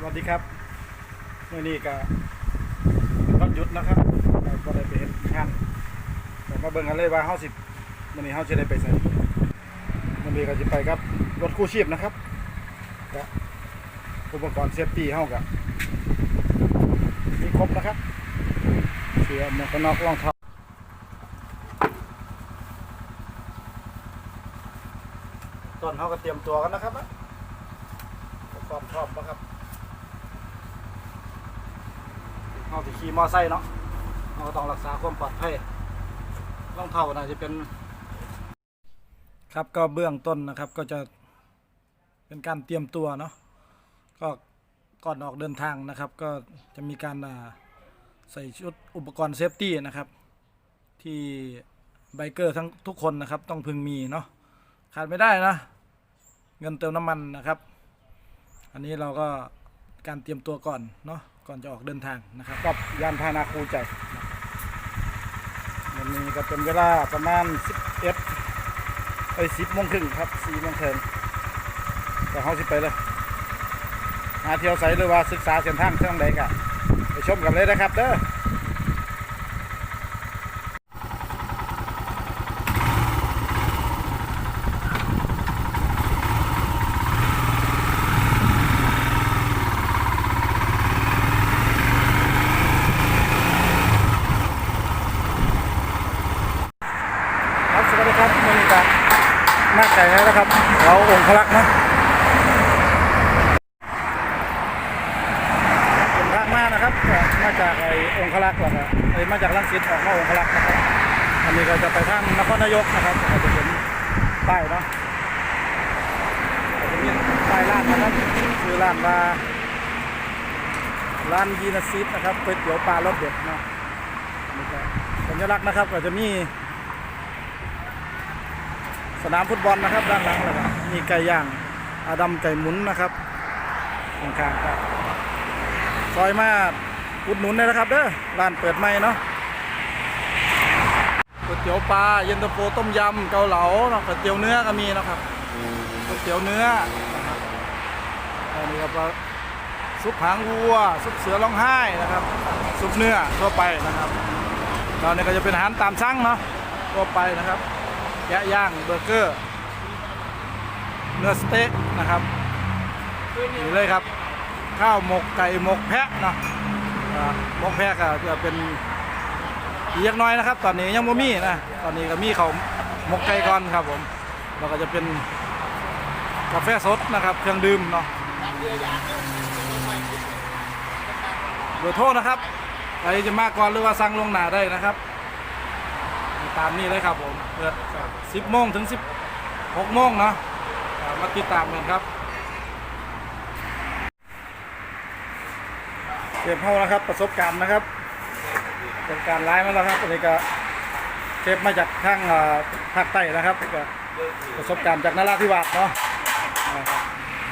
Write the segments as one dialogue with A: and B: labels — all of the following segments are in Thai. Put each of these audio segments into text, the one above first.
A: สวัสดีครับเมื่อนี้ก็วันหยุดนะครับก็ได้ไปเห็นงานแต่มาเบิ่งกันเลยว่าเฮาสิมื่อนี้เฮาจะได้ไปใส่มื่อนี้ก็จะไปครับรถกู้ชีพนะครับกับอุปกรณ์เซฟตี้เฮากับมีครบนะครับเสื้อหมวกกันน็อกรองเท้าตอนเฮาก็เตรียมตัวกันนะครับนะพร้อมพร้อมนะครับ เราจะขี่มอไซค์เนาะเราต้องรักษาความปลอดภัยรองเท้าน่าจะเป็น ครับก็เบื้องต้นนะครับก็จะเป็นการเตรียมตัวเนาะก็ก่อนออกเดินทางนะครับ ก็จะมีการใส่ชุดอุปกรณ์เซฟตี้นะครับ ที่ไบเกอร์ทั้งทุกคนนะครับ ต้องพึงมีเนาะขาดไม่ได้นะ เงินเติมน้ำมันนะครับ อันนี้เราก็การเตรียมตัวก่อนเนาะ ก่อนจะออกเดินทางนะครับกับยานพาหนะคูใจวันนี้ก็เป็นเวลาประมาณ11ไอ้10โมงครึ่งครับ4โมงครึ่งแต่เขาสิไปเลยหาเที่ยวใสหรือว่าศึกษาเส้นทางเท่าใดกันไปชมกันเลยนะครับเด้อ ครับสวัสดีครับมือนี้ก็มาไก่แล้วนะครับเราองคลักษ์นะเป็นทางมานะครับก็มาจากไอ้องคลักษ์แล้วก็ไอ้มาจาก ลังสิตออกมาองคลักษ์นะครับอันนี้ก็จะไปทางนครนายกนะครับก็จะเป็นป้ายเนาะจะมีป้ายร้านนะครับชื่อร้านว่าร้านยีนซิตนะครับก๋วยเตี๋ยวปลารสเด็ดเนาะอันนี้ก็สัญลักษณ์นะครับก็จะมี สนามฟุตบอลนะครับด้านหลังแล้วก็มีไก่ย่างอาดำไก่หมุนนะครับข้างๆครับซอยมาอุดหนุนเลยนะครับเด้อร้านเปิดใหม่เนาะ ก๋วยเตี๋ยวปลาเย็นตาโฟต้มยำเกาเหลาเนาะก๋วยเตี๋ยวเนื้อก็มีนะครับก๋วยเตี๋ยวเนื้อนะครับอันนี้ก็ซุปหางวัว ซุปเสือร้องไห้นะครับ ซุปเนื้อทั่วไปนะครับเราเนี่ยก็จะเป็นอาหารตามสั่งเนาะทั่วไปนะครับแกะย่างเบอร์เกอร์ เนื้อสเต๊ะนะครับนี่เลยครับ ข้าวหมกไก่หมกแพะเนาะหมกแพะก็จะเป็น อีกยักน้อยนะครับ ตอนนี้ยังบ่มีนะตอนนี้ก็มีเขามกไก่ก่อนครับผมแล้วก็จะเป็นกาแฟสดนะครับ เครื่องดื่มเนาะเบอร์โทรนะครับใครจะมาก่อนหรือว่าสั่งลงหนาได้นะครับ ตามนี้เลยครับผมเปิด10โมงถึง16โมงเนาะมาติดตามกันครับเก็บเฮานะครับประสบการณ์นะครับ ประสบการร้ายมาแล้วครับอันนี้ก็เก็บมาจากทางภาคใต้นะครับก็ประสบการณ์จากนราธิวาสเนาะ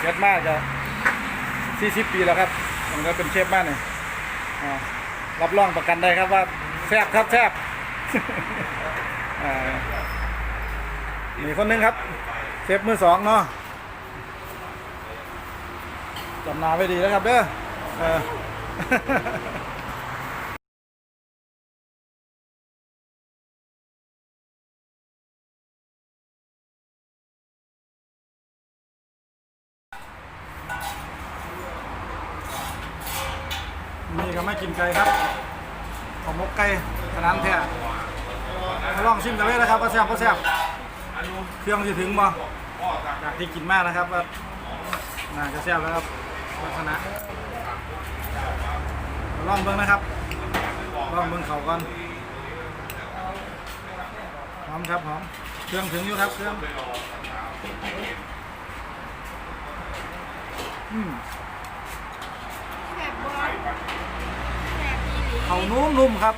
A: เก็บมากจะ40 ปีแล้วครับมันก็เป็นเชฟมากเนี่ยรับรองประกันได้ครับว่าแซ่บครับแซ่บอ่ามีคนนึงครับเซฟมือสองเนาะจำนาไว้ดีนะครับเด้อเออ นี่ก็ไม่กินไก่ครับของมกไก่ขนาดแท้ มาลองชิมกันเลยนะครับว่า แซ่บว่าแซ่บเครื่องจะถึงบ่จากที่กินมากนะครับว่าน่าจะแซ่บแล้วครับลักษณะมาลองเบิ้งนะครับลองเบิ้งเขาก่อนหอมครับหอมเครื่องถึงอยู่ครับเครื่องอืม
B: แบบบอลแบบอีหลี
A: เขานุ่มๆครับ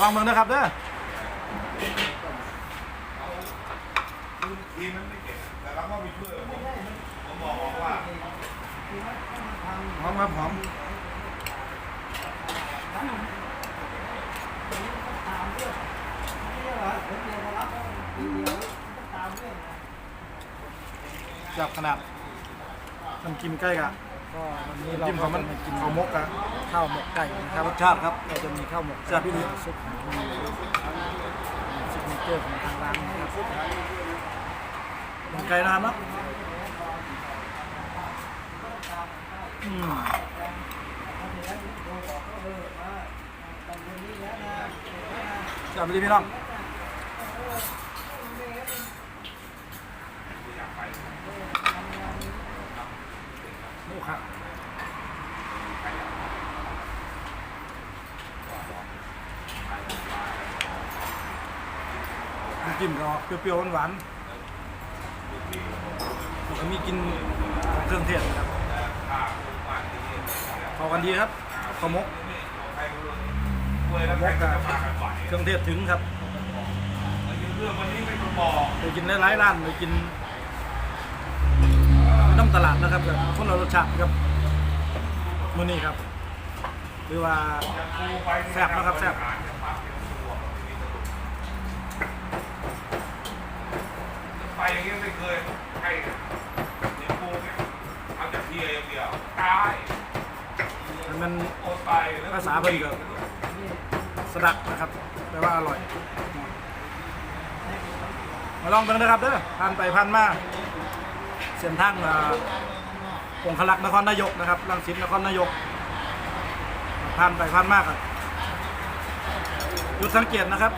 A: ลองเบิ้งนะครับเด้อ หอมครับหอมจับขนาดมันกินใกล้กับก็วันนี้เรา
C: จิ้มของมัน
A: ก็จะกิน
C: ข้าวมกอะ
A: ข้าวหมกไก่นะครับ
C: รสชาติครับ
A: เราจะมีข้าวหมก
C: แซ่บพี่นิด
A: ซุปหางวัวซิกเนเจอร์ของทางร้านนะครับ
C: หนังไก่นะครับเนาะ
A: อืม
C: จับไปดิพี่น้อง
A: โอ้ครับน้ำจิ้มก็เปรี้ยวๆหวานๆ มีกินเครื่องเทศครับเข้ากันดีครับขมกมกกับเครื่องเทศถึงครับไปกินหลายร้านไปกินน้ำตลาดนะครับแบบคนละรสชาติครับมื้อนี้ครับหรือว่าแซ่บนะครับแซ่บ
D: ไปอย่างเงี้ยไม่เคยใครเนี่ยเนี่ยปูเนี่ย เทียอย่างเดียวตาย
A: มัน
D: โอตายแล้ว
A: ภาษาเพิ่นก็สดักนะครับแปลว่าอร่อย มาลองกันนะครับเด้อผ่านไปผ่านมาเส้นทางอ่อองคลักษ์นครนายกนะครับรังสิตนครนายกผ่านไปผ่านมากครับหยุดสังเกตนะครับ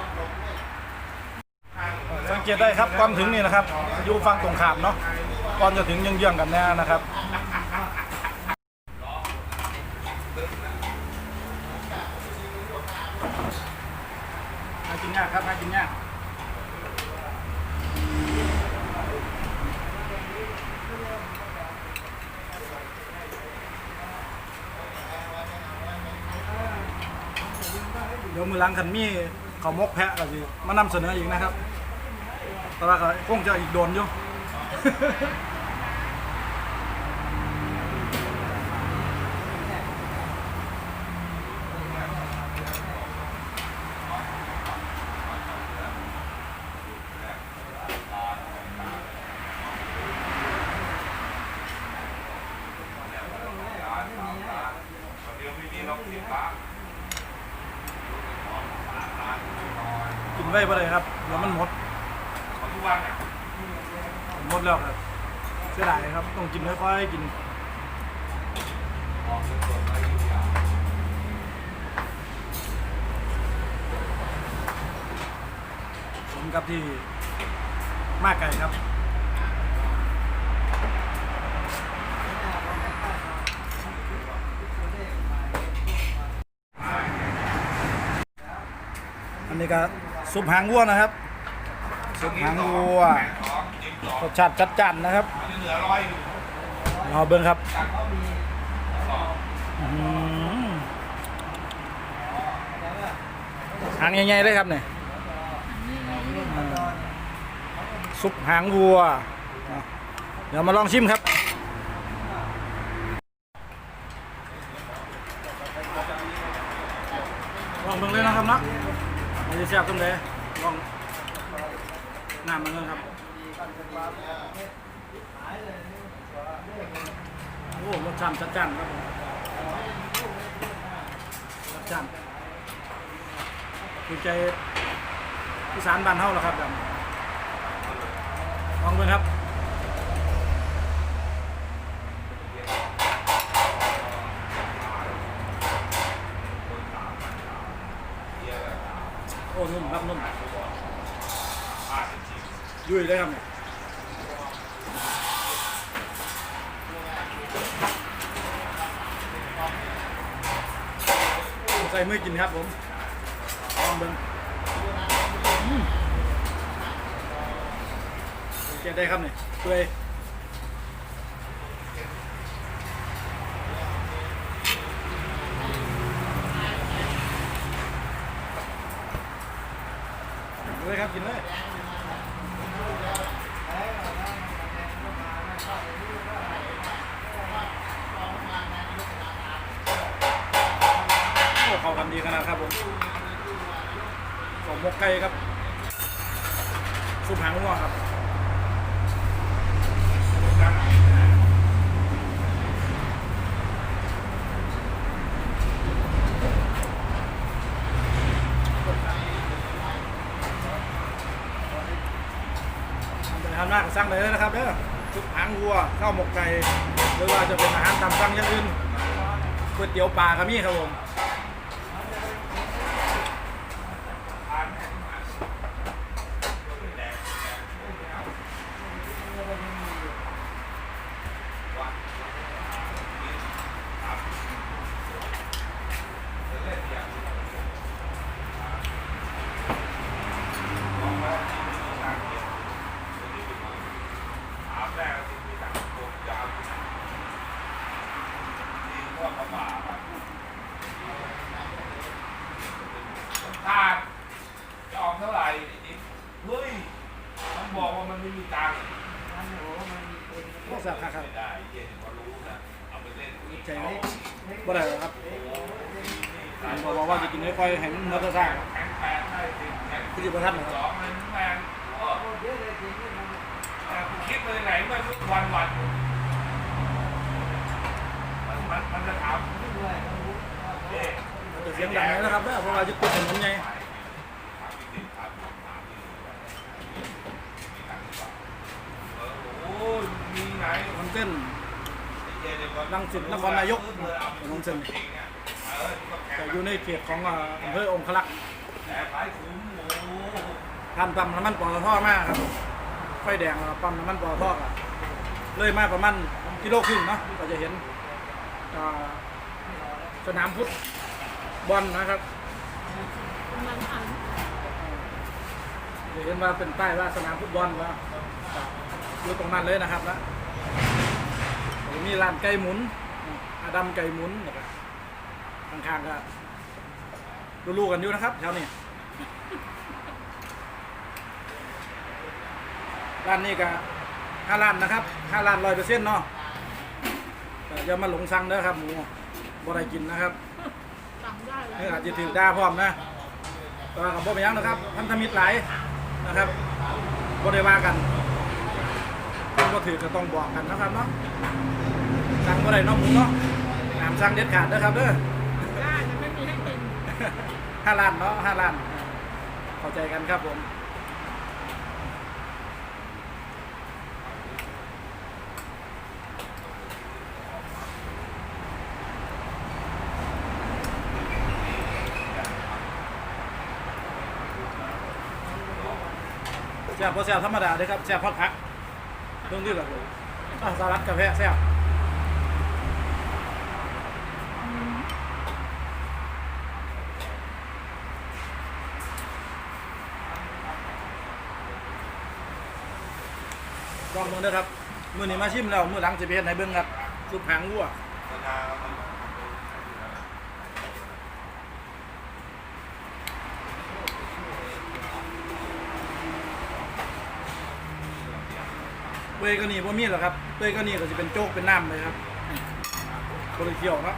A: สังเกตได้ครับก่อนถึงนี่นะครับ อยู่ฝั่งตรงข้ามเนาะก่อนจะถึงเยื้องๆกันแน่นะครับ หากินยากครับหากินยากเดี๋ยวมือหลังคันมีเขามกแพะก็สิมานำเสนออีกนะครับ แต่ว่าก็คงจะอีกโดนอยู่
D: เดี๋ยวไม่มีล็อกสิบบาท
A: กิน ไว้บ่ได้ครับเดี๋ยวมันหมด
D: ของทุกวันเนี่ย
A: หมดแล้วครับเสียดายครับต้องกินค่อยๆกินสมกับที่มากไก่ครับอันนี้ก็ ซุปหางวัวนะครับ ซุปหางวัว
D: สองยิงสอง
A: รสชาติจัดจ้านนะครับ
D: อันนี้เหลือร้อยอยู่
A: รอเบิ้งครับอื้อหือหางใหญ่ๆเลยครับเนี่ยอืมซุปหางวัวอะเดี๋ยวมาลองชิมครับ ลองเบิ่งเลยนะครับเนาะมันจะแซ่ บตรงไหนลองน้ำมันเลยครับโอ้รสชาติจัดจ้านครับผมจัดจ้านคือใจอีสานบ้านเฮาแล้วครับแบบลองดูครับโอ้ นุ่มครับนุ่มยุ่ยเลยครับใส่มือกินครับผมลองเบิ้งอืมเก็บได้ครับเนี่ยเปื่อย กินเลยครับกินเลยโอ้เข้ากันดีขนาดครับผมของมกไก่ครับซุปหางง่วงครับ สั่งเลยนะครับเด้อซุปหางวัวข้าวหมกไก่หรือว่าจะเป็นอาหารตามสั่งอย่างอื่นก๋วยเตี๋ยวปลาครับพี่ครับผม
D: อาบแรกที่มีต่างโกงยาวนี่ก็ประมาทตาจะออกเท่าไหร่เฮ้ยมันบอกว่ามันไม่มีตังค์
A: ก็แซ่บครับ
D: ไม่ได้เย็นพอรู้นะเอาไปเล่น
A: ใจไหมบ่ได้หรอกครับผมบอกว่าจะกินไม่ค่อยให้มันเนื้อซ่า
D: แข็งแปดได้สิแข็ง
A: คือประทัดนะค
D: ส
A: รับ
D: องเลยแมงโอ้ แต่กูคิดไปไหนเมื่อทุกวันวันมันมันมันจะถามเอ๊ะ
A: มันจะเสียงดังเลยนะครับเด้อเพราะว่าจะติดถนนไง
D: โอ้ยมีไหน
A: มันเส้นรังสิตนครนายกถนนเส้นนี้แต่อยู่ในเขตของอ่าอำเภอองคลักษ์
D: แต่ขายถุงโอ้
A: ทานปั๊มน้ำมันปอทอมากครับ ไฟแดงปั๊มน้ำมันปอทออะเลยมาประมาณกิโลครึ่งเนาะก็จะเห็นอ่าสนามพุทธบอลนะครับ
B: มันหัน
A: จะเห็นว่าเป็นป้ายว่าสนามฟุตบอลว่าอยู่ตรงนั้นเลยนะครับแล้วมีร้านไก่หมุนอาดัมไก่หมุนนะครับข้างๆก็รู้ๆกันอยู่นะครับแถวนี้ ร้านนี้ก็ห้าล้านนะครับห้าล้านร้อยเปอร์เซ็นต์เนาะแต่อย่ามาหลงสั่งเด้อครับหมูบ่ได้กินนะครับ
B: สั่งได้เล
A: นี่
B: ย
A: อาจจะถือด่าพร้อมนะแตัวากับบ่เป็นหยังนะครับพันธมิตรหลายนะครับบ่ได้ว่ากันคนบ่ถือก็ต้องบอกกันนะครับเนาะสั่งบ่ได้เน้องหมูเนาะห้ามสั่งเด็ดขาดนะครับเด้อ
B: ได้จะไม่มีให้กิน
A: ห้าล้านเนาะห้าล้านเข้าใจกันครับผม แซ่บพอแซ่บธรรมดาเลยครับแซ่บพอดพักเรื่องที่หลักเลยอะสลัดกาแฟแซ่บลองดูนะครับ มือนี้มาชิมแล้ว มือหลังจะไปเฮ็ดให้เบิ่งครับซุปหางวัว เปยก็นี่บ่มีหรอกครับเปยก็นี่ก็จะเป็นโจ๊กเป็นน้ำเลยครับบริเคียวเนาะ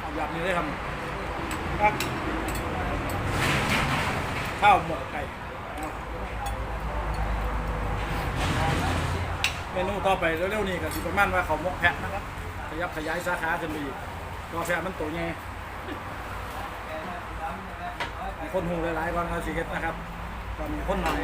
A: เอาแบบนี้เลยครับครับข้าวหมกไก่เมนูต่อ ไปเร็วๆนี้ก็สิประมาณว่าเขามกแพะนะครับขยับขยายสาขาขึ้นไปอีกก็แพะมันโตใหญ่คนหูหลายๆก่อนเขาสิเฮ็ดนะครับตอนนี้คนหน่อย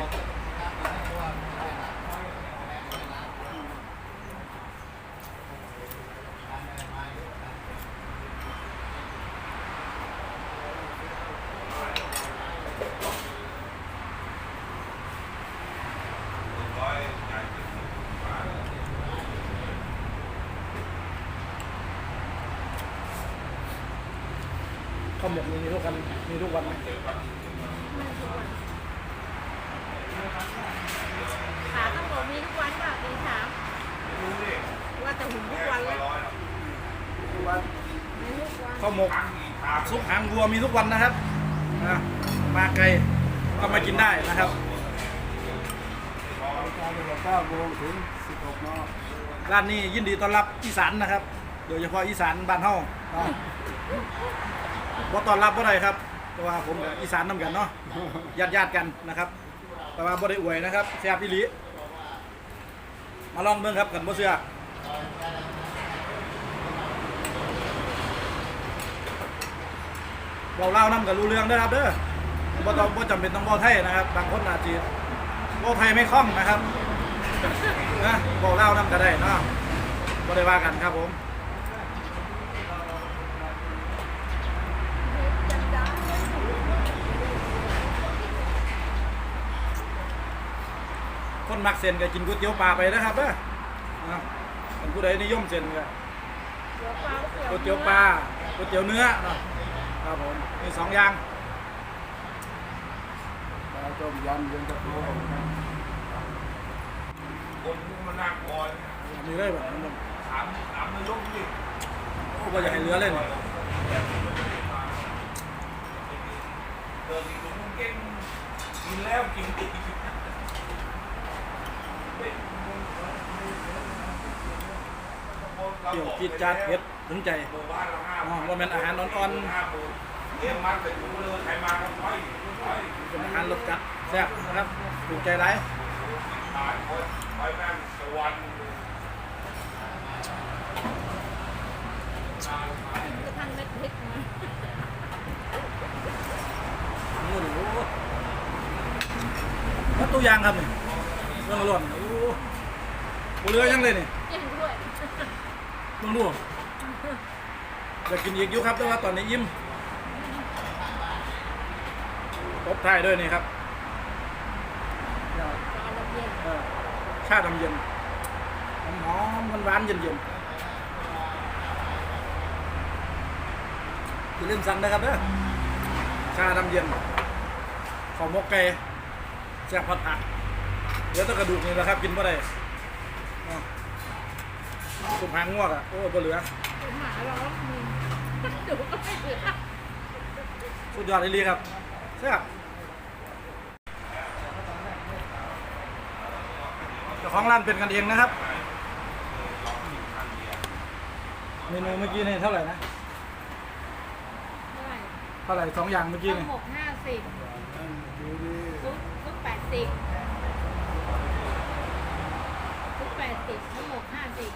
A: ข้าวหมกมีทุกวันมีทุกวันไหม
B: ขาข้างบนมีทุกวันค่ะตีสามว่าแต่หุ่นทุกวันแล้วมีทุก วัน
A: ข้าวหมกซุปหางวัวมีทุกวันนะครับมาไกลก็มากินได้นะครับ
C: เก้าโมงถึงสิบหกโมง
A: ร้านนี้ยินดีต้อนรับอีสานนะครับ โดยเฉพาะอีสานบ้านเฮาเนาต้อนรับบ่ได้ครับเพราะว่าผมอีสานนํกันเนาะญาติญาติกันนะครับ แต่ว่าบ่ได้อวยนะครับแซ่บอีหลีมาลองเบิ่งครับกันบ่เชื่อ เราเล่านํกันรู้เรื่องเด้ครับเด้อบ่ต้องบ่จำเป็นต้องเว้าไทยนะครับ บางคนอาจจะเว้าไทยไม่คล่องนะครับนะบอกเล่านํก็ได้เนาะบ่ได้ว่ากันครับผมคนมักเส้นก็กินก๋วยเตี๋ยวปลาไปนะครับเด้อคนผู้ใดนิยมเส้นก็ก๋วยเตี๋ยวปลาก๋วยเตี๋ยวเนื้อเนาะ ครับผมมีสองอย่าง
C: ปลาต้มยำเย็นตาโฟ
D: คนมันนั่งคอย
A: มีเลยแบบนั้น
D: ถามถามนายกดิ
A: โอ้บ่อยากให้เหลือเลยนี่
D: เดินกินลุงเก่งกินแล้วกินอีก
A: เกี่ยวจิตจัดเผ็ด ถึงใจ
D: หมู่บ้านเราห้า
A: อ๋อว่าเป็นอาหารอ่อน
D: ห้าหมู่เลี้ยงมันแต่ดูเลยใครมากันน้อยน้อย
A: ๆเป็นอาหารรสจัดแซ่บนะครับถูกใจหลาย
D: ตายคนไปแม่งตะวัน
B: จะทานเม็ดพริกมา
A: นู่นโอ้โหแล้วตัวอย่างครับนี่เรื่องร้อนโอ้โหบ่เหลือยังเลยนี่
B: เย็นด้วย
A: มึงดู อยากกินอีกยู่ครับแต่ว่าตอนนี้ยิ้มตบท้ายด้วยนี่ครับชาดำเย็นหอมๆหวานๆเย็นๆอย่าลืมสั่งนะครับเด้อชาดำเย็นข้าวมกไก่แซ่บผัดผักเดี๋ยวต้องกระดูกนี่แหละครับกินบ่ได้อ้าวสุปหางงวกอะ โอ้บ่เหลือ
B: หมาร้องมึง ดูก็ไม่เหลือ
A: สุดยอดเลยครับแซ่บเจ้าของร้านเป็นกันเองนะครับ เมนูเมื่อกี้นี่เท่าไหร่นะ
B: เท่าไหร่
A: เท่าไหร่สองอย่างเมื่อกี้นี่
B: หกห้าสิบซุปซุปแปดสิบซุปแปดสิบข้าวหมกห้าสิบ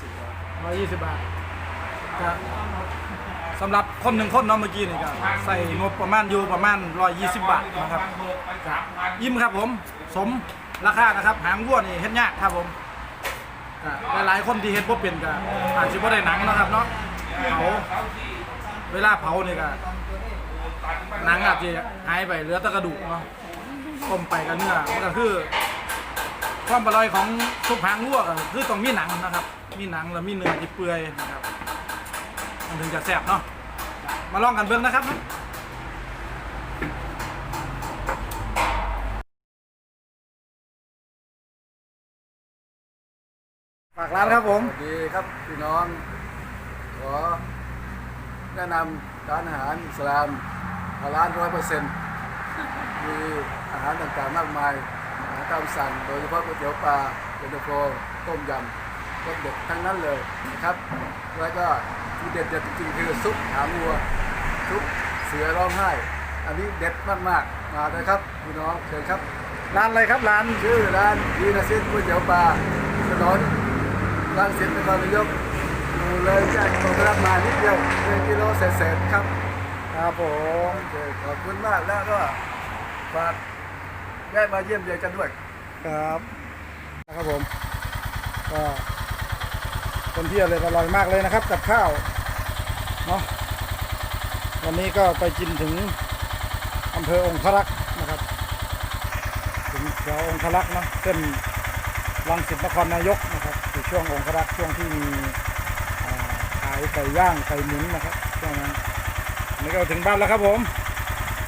C: สิบบาท
A: ร้อยยี่สิบบาทก็สำหรับคนหนึ่งคนเนาะเมื่อกี้นี่ก็ใส่งบประมาณอยู่ประมาณร้อยยี่สิบบาทนะครับ
D: ไปสามพัน
A: ยิ้มครับผมสมราคานะครับ หางวัวนี่เฮ็ดยากครับผมก็หลายๆคนที่เฮ็ดบ่เป็นก็อาจจะบ่ได้หนังเนาะครับเนาะเผาเวลาเผานี่ก็หนังอาจจะหายไปเหลือแต่กระดูกเนาะต้มไปกับเนื้อมันก็คือความอร่อยของซุปหางวัวก็คือต้องมีหนังนะครับ มีหนังแล้วมีเนื้อที่เปื่อยนะครับมันถึงจะแซ่บเนาะมาลองกันเบิ่งนะครับฝากร้านครับผม
C: สวัสดีครับพี่น้อง ขอแนะนำร้านอาหารอิสลามร้านร้อยเปอร์เซ็นต์มีอาหารต่างๆมากมายอาหารตามสั่งโดยเฉพาะก๋วยเตี๋ยวปลาเย็นตาโฟต้มยำ เด็ดทั้งนั้นเลยนะครับ แล้วก็ที่เด็ดๆจริงๆคือซุปหาวัวซุปเสือร้องไห้ อันนี้เด็ดมากๆมาเลยครับพี่น้องเชิญครับ
A: ร้านอะไรครับร้าน
C: ชื่อร้านวีนาซิสก๋วยเตี๋ยวปลาถนนร้านเซ็นเป็นนายกอยู่เลยจากตรงรับมานิดเดียวหนึ่งกิโลเศษๆครับ
A: ครับผม
C: ขอบคุณมากแล้วก็ฝากแวะมาเยี่ยมเยียนกันด้วย
A: ครับนะครับผมก็ เต็มที่เลยอร่อยมากเลยนะครับ กับข้าวเนาะวันนี้ก็ไปกินถึงอำเภอองครักษ์นะครับ ถึงแถวองครักษ์เนาะเส้นรังสิตนครนายกนะครับอยู่ช่วงองครักษ์ช่วงที่มีขายไก่ย่างไก่หมุนนะครับช่วงนั้นนนี้ก็ถึงบ้านแล้วครับผม